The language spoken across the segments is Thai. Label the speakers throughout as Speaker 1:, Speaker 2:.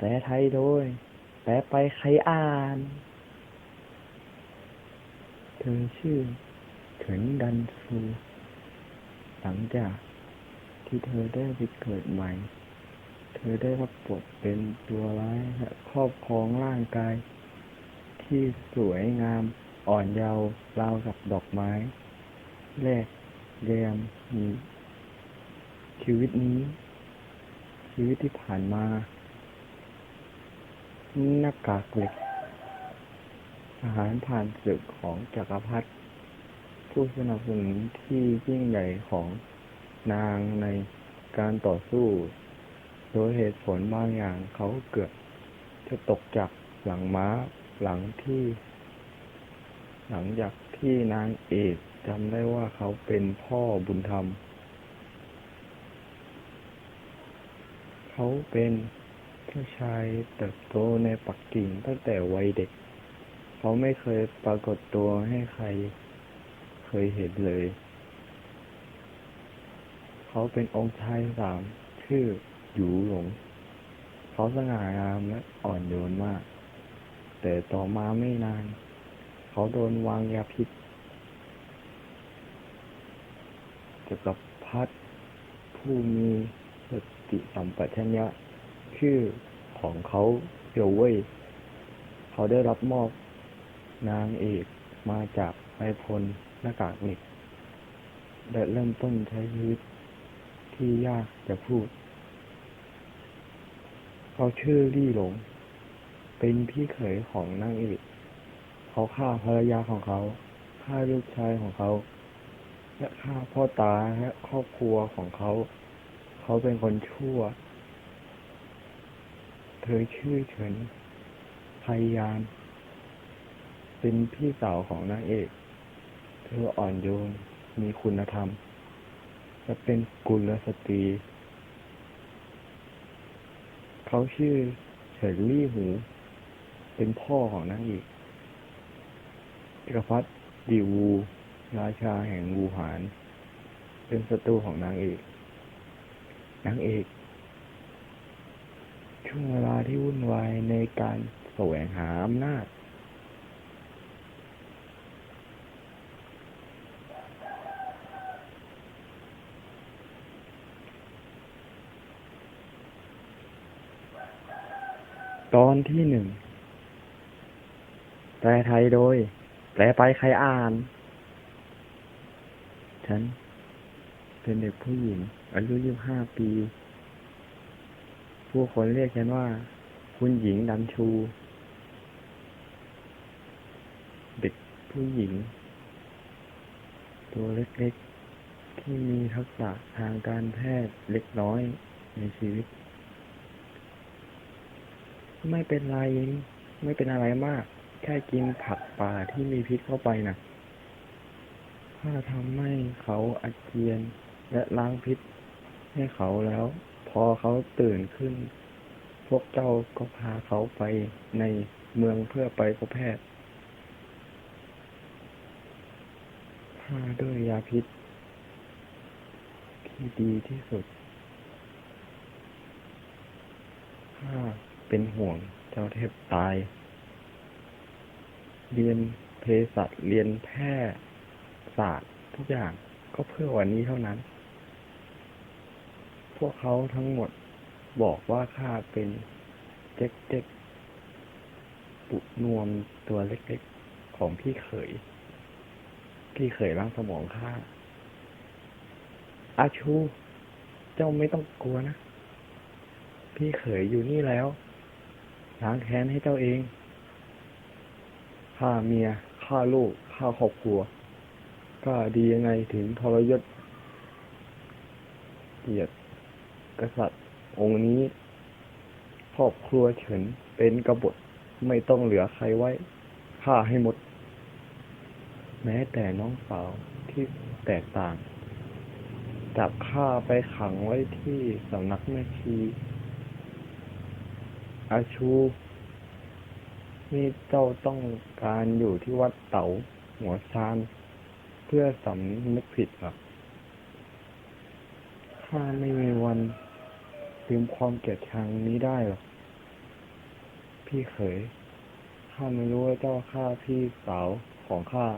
Speaker 1: แปลไทยโดย แปลไปใครอ่าน เธอชื่อเฉินดันซูหลังจากที่เธอได้ไปเกิดใหม่ เธอได้รับบทเป็นตัวร้ายและครอบครองร่างกาย ที่สวยงามอ่อนเยาว์ราวกับดอกไม้แรกเรียมมีชีวิตนี้ ชีวิตที่ผ่านมา หน้ากากเหล็กทหารผ่านศึกของจักรพรรดิผู้สนับสนุนที่ยิ่งใหญ่ของนางในการต่อสู้ โดยเหตุผลบางอย่างเขาเกือบจะตกจากหลังม้าหลังที่ หลังจากที่นางเอกจำได้ว่าเขาเป็นพ่อบุญธรรม เขาเป็น ผู้ชายเติบโตในปักกิ่งตั้งแต่วัยเด็ก เขาไม่เคยปรากฏตัวให้ใครเคยเห็นเลย เขาเป็นองค์ชายสามชื่อหยูหลง เขาสง่างามและอ่อนโยนมาก แต่ต่อมาไม่นาน เขาโดนวางยาพิษเกี่ยวกับพัดผู้มีสติสัมปชัญญะ ชื่อของเขาเปียวเว่ยเขาได้รับมอบนางเอกมาจากนายพลหน้ากากเหล็กและเริ่มต้นใช้ชีวิตที่ยากจะพูด เขาชื่อลี่หลง เป็นพี่เขยของนางเอกเขาฆ่าภรรยาของเขาฆ่าลูกชายของเขาและฆ่าพ่อตาและครอบครัวของเขา เขาเป็นคนชั่ว ธอชื่อเฉินพยายาน เป็นพี่สาวของนางเอก เธออ่อนโยน มีคุณธรรม และเป็นกุลสตรี เขาชื่อเฉินลี่หู เป็นพ่อของนางเอกจักรพรรดิดีวู ราชาแห่งวูหาน เป็นศัตรูของนางเอก นางเอก ช่วงเวลาที่วุ่นวายในการแสวงหาอำนาจ ตอนที่หนึ่ง แปลไทยโดย แปลไปใครอ่าน ฉัน เป็นเด็กผู้หญิง อายุยี่สิบห้าปี ผู้คนเรียกฉันว่า คุณหญิงดันชู เด็กผู้หญิง ตัวเล็กๆ ที่มีทักษะทางการแพทย์เล็กน้อยในชีวิต ไม่เป็นไร ไม่เป็นอะไรมาก แค่กินผักป่าที่มีพิษเข้าไปนะถ้าทำให้เขาอาเจียนและล้างพิษให้เขาแล้ว อเขาตื่นขึ้น พวกเจ้าก็พาเขาไปในเมืองเพื่อไปพบแพทย์ฆ่าด้วยยาพิษ ที่ดีที่สุดข้าเป็นห่วงเจ้าเทพตาย เรียนเภสัชเรียนแพทย์ศาสตร์ทุกอย่างก็เพื่อวันนี้เท่านั้น พวกเขาทั้งหมดบอกว่าข้าเป็นเจ๊กเจ๊กปุนวมตัวเล็กๆของพี่เขย พี่เขยล้างสมองข้าอาชู เจ้าไม่ต้องกลัวนะ พี่เขยอยู่นี่แล้ว ล้างแค้นให้เจ้าเองฆ่าเมียฆ่าลูกฆ่าครอบครัว ก็ดียังไงถึงทรยศเกียรติ กษัตริย์ องค์นี้ครอบครัวเฉินเป็นกบฏไม่ต้องเหลือใครไว้ฆ่าให้หมด แม้แต่น้องสาวที่แตกต่าง จับฆ่าไปขังไว้ที่สำนักแม่ชี อาชูนี่เจ้าต้องการอยู่ที่วัดเต๋าหัวซาน เพื่อสำนึกผิดหรอข้าไม่มีวัน ลืมความเกลียดชังนี้ได้หรอ พี่เขย ข้าไม่รู้ว่าเจ้าฆ่าพี่สาวของข้า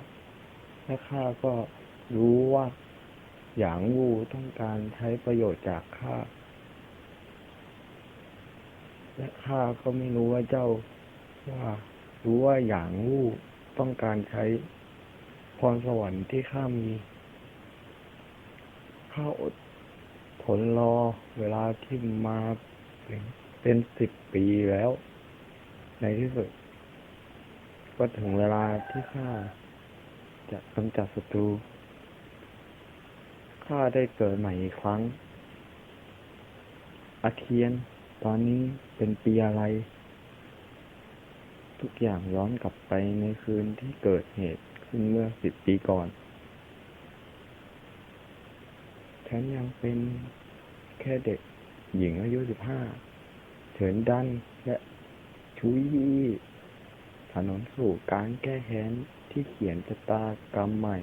Speaker 1: และข้าก็รู้ว่าหยางวูต้องการใช้ประโยชน์จากข้า และข้าก็ไม่รู้ว่าเจ้าว่ารู้ว่าหยางวูต้องการใช้พรสวรรค์ที่ข้ามี ข้าอด ทนรอเวลาที่มาเป็นเป็นสิบปีแล้ว ในที่สุด ก็ถึงเวลาที่ข้าจะกำจัดศัตรูข้าได้เกิดใหม่อีกครั้ง อาเทียน ตอนนี้เป็นปีอะไร ทุกอย่างย้อนกลับไปในคืนที่เกิดเหตุขึ้นเมื่อสิบปีก่อน ฉันยังเป็นแค่เด็กหญิงอายุสิบห้าเฉินดันและชุยยี่ถนนสู่การแก้แค้นที่เขียนชะตากรรมใหม่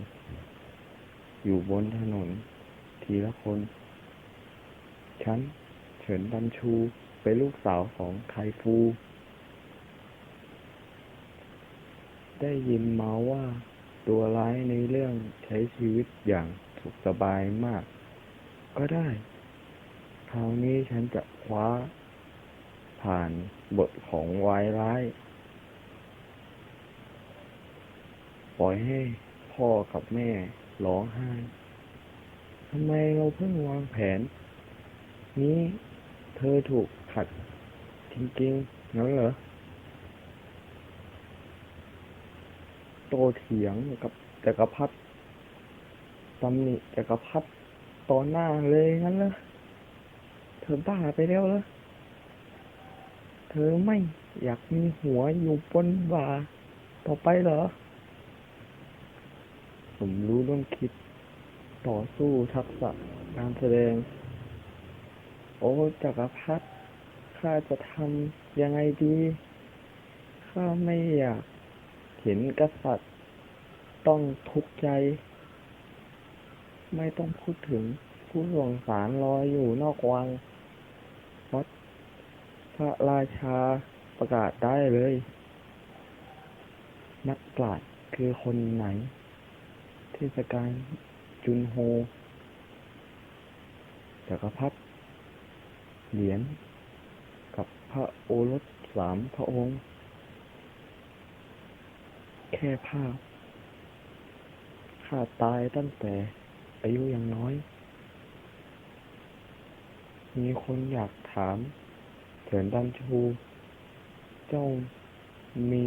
Speaker 1: อยู่บนถนน ทีละคน ฉัน เฉินดันชูเป็นลูกสาวของไคฟู ได้ยินมาว่าตัวร้ายในเรื่องใช้ชีวิตอย่างสุขสบายมาก ก็ได้ คราวนี้ฉันจะคว้า ผ่านบทของวายร้าย ปล่อยให้พ่อกับแม่ร้องไห้ทำไมเราเพิ่งวางแผน นี้เธอถูกขัดจริงๆงั้นเหรอ โตเถียงกับจักรพรรดิตำหนิจักรพรรดิ ต่อหน้าเลยงั้นเหรอเธอบ้าไปแล้วเหรอเธอไม่อยากมีหัวอยู่บนบ่าต่อไปเหรอ ผมรู้เรื่องคิด ต่อสู้ทักษะการแสดง โอ้จักรพรรดิข้าจะทำยังไงดี ข้าไม่อยาก เห็นกษัตริย์ ต้องทุกข์ใจ ไม่ต้องพูดถึงผู้ส่งสารรอยอยู่นอกวังวัดพระราชาประกาศได้เลย นักปราชญ์คือคนไหน เทศกาลจุนโฮจักรพรรดิเหรียญกับพระโอรสสามพระองค์ แค่ภาพข้าตายตั้งแต่ อายุยังน้อย มีคนอยากถามเฉินดันชู เจ้ามี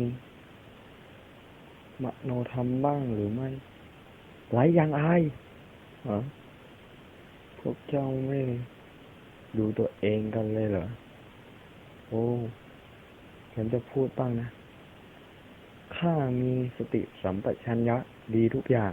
Speaker 1: มโนธรรมบ้างหรือไม่ไรยังอายเหรอพวกเจ้าไม่ ดูตัวเองกันเลยเหรอ โอ้ฉันจะพูดบ้างนะ ข้ามีสติสัมปชัญญะดีทุกอย่าง